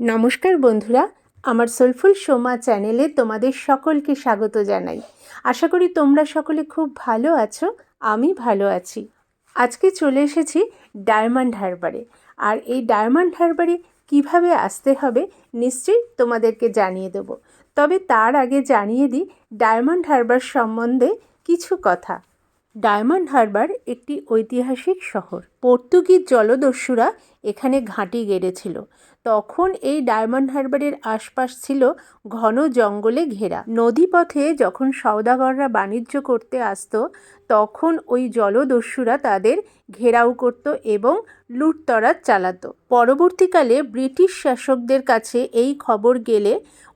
নমস্কার বন্ধুরা, আমার সোলফুল সোমা চ্যানেলে তোমাদের সকলকে স্বাগত জানাই। আশা করি তোমরা সকলে খুব ভালো আছো, আমি ভালো আছি। আজকে চলে এসেছি ডায়মন্ড হারবারে। আর এই ডায়মন্ড হারবারে কীভাবে আসতে হবে নিশ্চয়ই তোমাদেরকে জানিয়ে দেব। তবে তার আগে জানিয়ে দিই, ডায়মন্ড হারবার সম্বন্ধে কিছু কথা। ডায়মন্ড হারবার একটি ঐতিহাসিক শহর। পর্তুগিজ জলদস্যুরা এখানে ঘাঁটি গেড়েছিল। তখন এই ডায়মন্ড হারবারের আশপাশ ছিল ঘন জঙ্গলে ঘেরা। নদীপথে যখন সওদাগররা বাণিজ্য করতে আসতো, তখন ওই জলদস্যুরা তাদের ঘেরাও করত এবং লুটতরাজ চালাতো। পরবর্তীকালে ব্রিটিশ শাসকদের কাছে এই খবর গেলে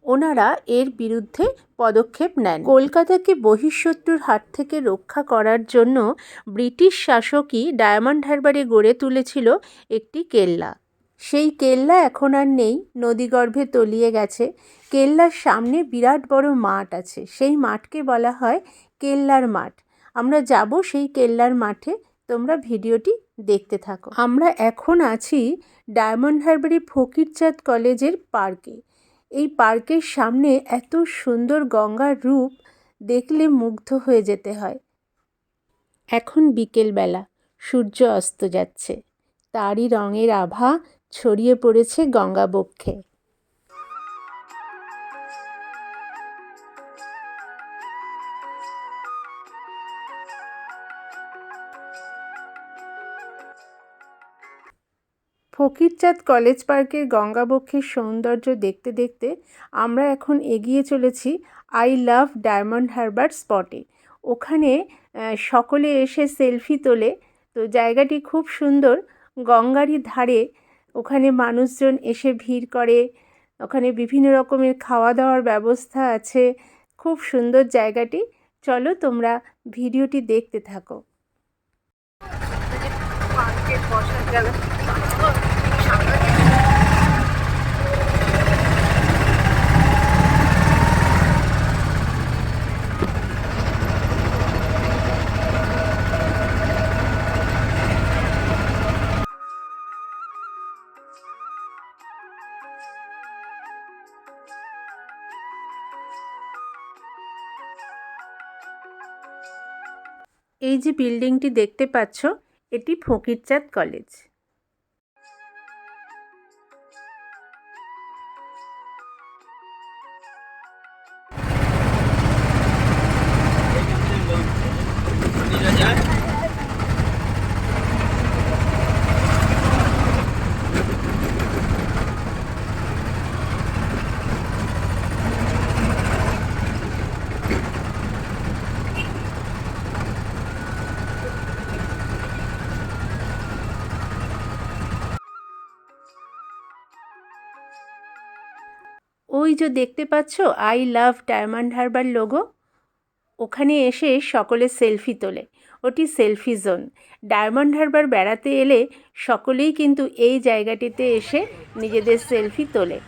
ওনারা এর বিরুদ্ধে পদক্ষেপ নেন। কলকাতাকে বহিঃশত্রুর হাত থেকে রক্ষা করার জন্য ব্রিটিশ শাসকই ডায়মন্ড হারবারে গড়ে তুলেছিল একটি কেল্লা। সেই কেল্লা এখন আর নেই, নদীগর্ভে তলিয়ে গেছে। কেল্লার সামনে বিরাট বড় মাঠ আছে, সেই মাঠকে বলা হয় কেল্লার মাঠ। আমরা যাব সেই কেল্লার মাঠে, তোমরা ভিডিওটি দেখতে থাকো। আমরা এখন আছি ডায়মন্ড হারবারি ফকিরচাঁদ কলেজের পার্কে। এই পার্কের সামনে এত সুন্দর গঙ্গার রূপ দেখলে মুগ্ধ হয়ে যেতে হয়। এখন বিকেলবেলা, সূর্য অস্ত যাচ্ছে। তারই রঙের আভা ছড়িয়ে পড়েছে গঙ্গাবক্ষে ফকিরচাঁদ কলেজ পার্কের গঙ্গাবক্ষের সৌন্দর্য দেখতে দেখতে আমরা এখন এগিয়ে চলেছি আই লাভ ডায়মন্ড হারবার স্পটে। ওখানে সকলে এসে সেলফি তোলে। তো জায়গাটি খুব সুন্দর। গঙ্গারই ধারে ওখানে মানুষজন এসে ভিড় করে। ওখানে বিভিন্ন রকমের খাওয়া দাওয়ার ব্যবস্থা আছে। খুব সুন্দর জায়গাটি। চলো তোমরা ভিডিওটি দেখতে থাকো। এই যে বিল্ডিংটি দেখতে পাচ্ছ এটি ফকিরচাঁদ কলেজ। ওই যে দেখতে পাচ্ছ I love Diamond Harbour logo ওখানে এসে সকলে সেলফি তোলে। ওটি সেলফি জোন ডায়মন্ড হারবার বেড়াতে এলে সকলেই কিন্তু এই জায়গাটিতে এসে নিজেদের সেলফি তোলে।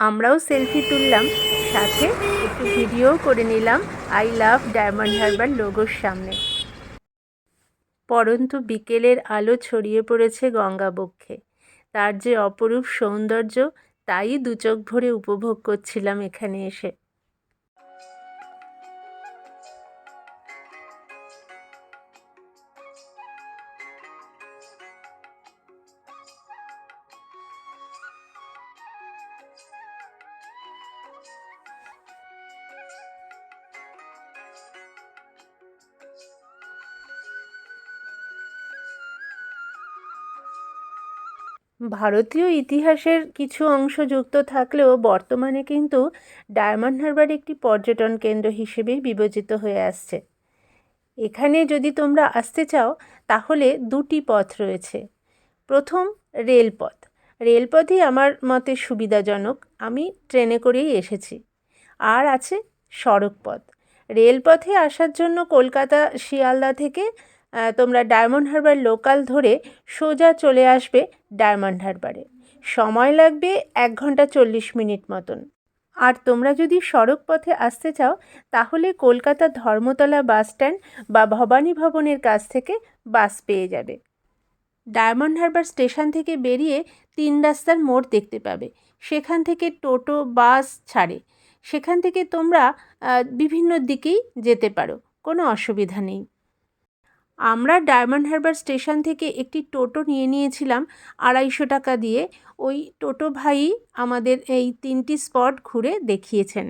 আমরাও সেলফি তুললাম, সাথে একটু ভিডিও করে নিলাম আই লাভ ডায়মন্ড হারবার লোগোর সামনে। পরন্তু বিকেলের আলো ছড়িয়ে পড়েছে গঙ্গাবক্ষে। তার যে অপরূপ সৌন্দর্য তাই দু চোখ ভরে উপভোগ করছিলাম এখানে এসে। ভারতীয় ইতিহাসের কিছু অংশ যুক্ত থাকলেও বর্তমানে কিন্তু ডায়মন্ড হারবার একটি পর্যটন কেন্দ্র হিসেবেই বিবেচিত হয়ে আসছে। এখানে যদি তোমরা আসতে চাও, তাহলে দুটি পথ রয়েছে। প্রথম রেলপথ। রেলপথই আমার মতে সুবিধাজনক। আমি ট্রেনে করেই এসেছি। আর আছে সড়ক পথ রেলপথে আসার জন্য কলকাতা শিয়ালদা থেকে তোমরা ডায়মন্ড হারবার লোকাল ধরে সোজা চলে আসবে ডায়মন্ড হারবারে। সময় লাগবে এক ঘণ্টা চল্লিশ মিনিট মতন। আর তোমরা যদি সড়ক পথে আসতে চাও, তাহলে কলকাতা ধর্মতলা বাস স্ট্যান্ড বা ভবানী ভবনের কাছ থেকে বাস পেয়ে যাবে। ডায়মন্ড হারবার স্টেশন থেকে বেরিয়ে তিন রাস্তার মোড় দেখতে পাবে। সেখান থেকে টোটো, বাস ছাড়ে। সেখান থেকে তোমরা বিভিন্ন দিকেই যেতে পারো। কোনো অসুবিধা নেই। আমরা ডায়মন্ড হারবার স্টেশন থেকে একটি টোটো নিয়ে নিয়েছিলাম আড়াইশো টাকা দিয়ে। ওই টোটো ভাই আমাদের এই তিনটি স্পট ঘুরে দেখিয়েছেন।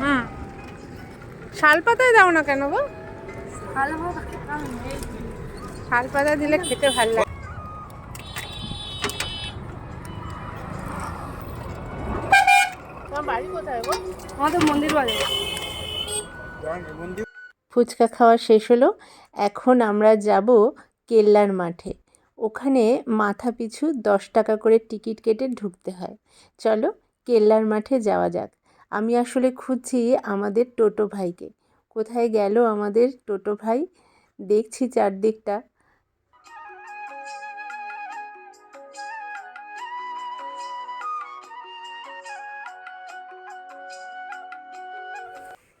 হুম। শালপাতায় দাও না কেন গো? শালপাতা দিলে খেতে ভালো লাগে। বাড়ি কোথায় গো? আমাদের মন্দির বাজার। ফুচকা খাওয়া শেষ হলো। এখন আমরা যাব কেল্লার মাঠে। ওখানে মাথা পিছু দশ টাকা করে টিকিট কেটে ঢুকতে হয়। চলো কেল্লার মাঠে যাওয়া যাক। আমি আসলে খুঁজছি আমাদের টোটো ভাইকে। কোথায় গেল আমাদের টোটো ভাই? দেখছি চারদিকটা।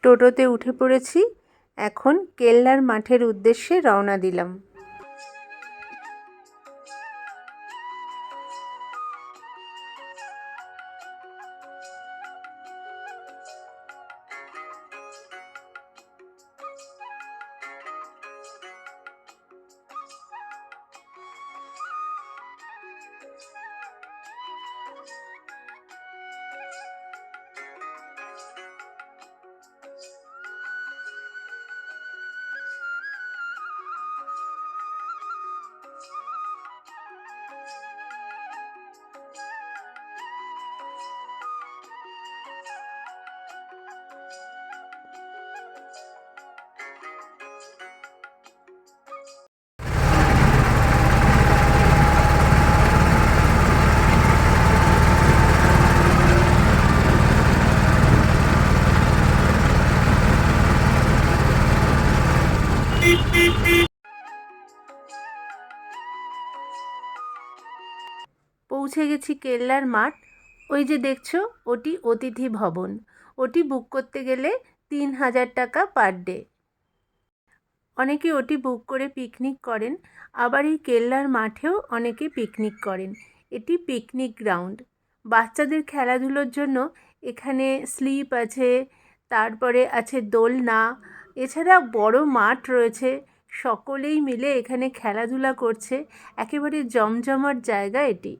টোটোতে উঠে পড়েছি। এখন কেল্লার মাঠের উদ্দেশ্যে রওনা দিলাম। পৌঁছে গেছি কেল্লার মাঠ। ওই যে দেখছ, ওটি অতিথি ভবন। ওটি বুক করতে গেলে তিন হাজার টাকা পার ডে অনেকে ওটি বুক করে পিকনিক করেন, আবার এই কেল্লার মাঠেও অনেকে পিকনিক করেন। এটি পিকনিক গ্রাউন্ড বাচ্চাদের খেলাধুলোর জন্য এখানে স্লিপ আছে, তারপরে আছে দোলনা। এছাড়া বড় মাঠ রয়েছে, সকলেই মিলে এখানে খেলাধুলা করছে। একেবারে জমজমাট জায়গা এটি।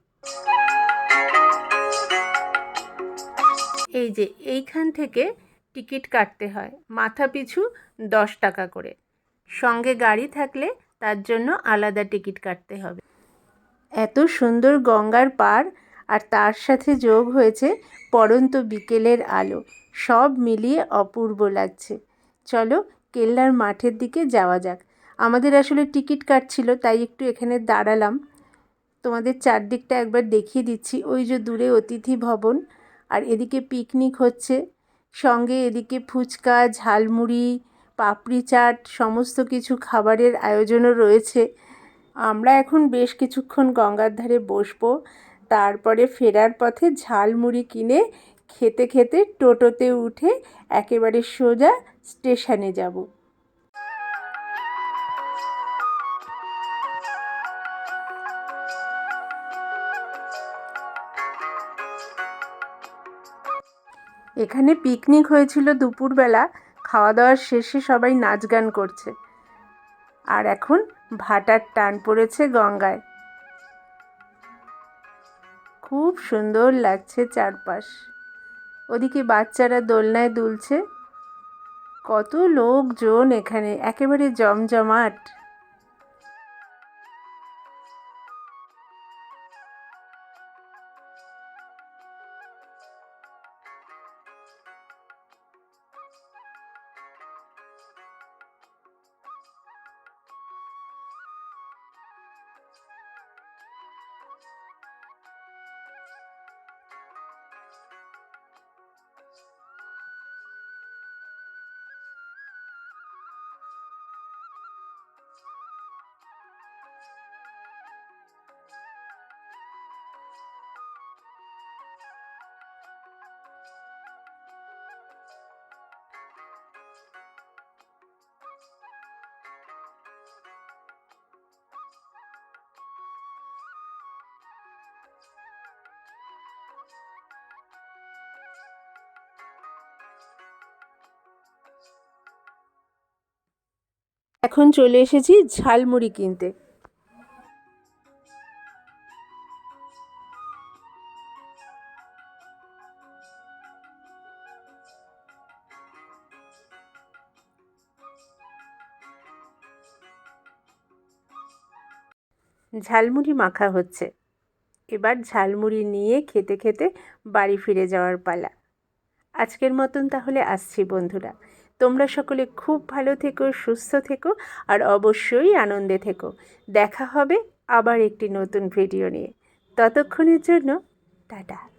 এই যে এইখান থেকে টিকিট কাটতে হয়, মাথা পিছু দশ টাকা করে। সঙ্গে গাড়ি থাকলে তার জন্য আলাদা টিকিট কাটতে হবে। এত সুন্দর গঙ্গার পার আর তার সাথে যোগ হয়েছে পড়ন্ত বিকেলের আলো। সব মিলিয়ে অপূর্ব লাগছে। চলো কেল্লার মাঠের দিকে যাওয়া যাক। আমাদের আসলে টিকিট কাটছিল, তাই একটু এখানে দাঁড়ালাম। তোমাদের চারদিকটা একবার দেখিয়ে দিচ্ছি। ওই যে দূরে অতিথি ভবন, আর এদিকে পিকনিক হচ্ছে। সঙ্গে এদিকে ফুচকা, ঝালমুড়ি, পাপড়ি চাট, সমস্ত কিছু খাবারের আয়োজনও রয়েছে। আমরা এখন বেশ কিছুক্ষণ গঙ্গার ধারে বসবো। তারপরে ফেরার পথে ঝালমুড়ি কিনে খেতে খেতে টোটোতে উঠে একেবারে সোজা স্টেশনে যাব। এখানে পিকনিক হয়েছিল দুপুরবেলা খাওয়া দাওয়ার শেষে সবাই নাচ গান করছে। আর এখন ভাটার টান পড়েছে গঙ্গায়। খুব সুন্দর লাগছে চারপাশ। ওদিকে বাচ্চারা দোলনায় দুলছে। কত লোকজন এখানে, একেবারে জমজমাট। এখন চলে এসেছি ঝালমুড়ি কিনতে। ঝালমুড়ি মাখা হচ্ছে। এবার ঝালমুড়ি নিয়ে খেতে খেতে বাড়ি ফিরে যাওয়ার পালা। আজকের মতন তাহলে আসছি বন্ধুরা। তোমরা সকলে খুব ভালো থেকো, সুস্থ থেকো আর অবশ্যই আনন্দে থেকো। দেখা হবে আবার একটি নতুন ভিডিও নিয়ে। ততক্ষণের জন্য, টাটা।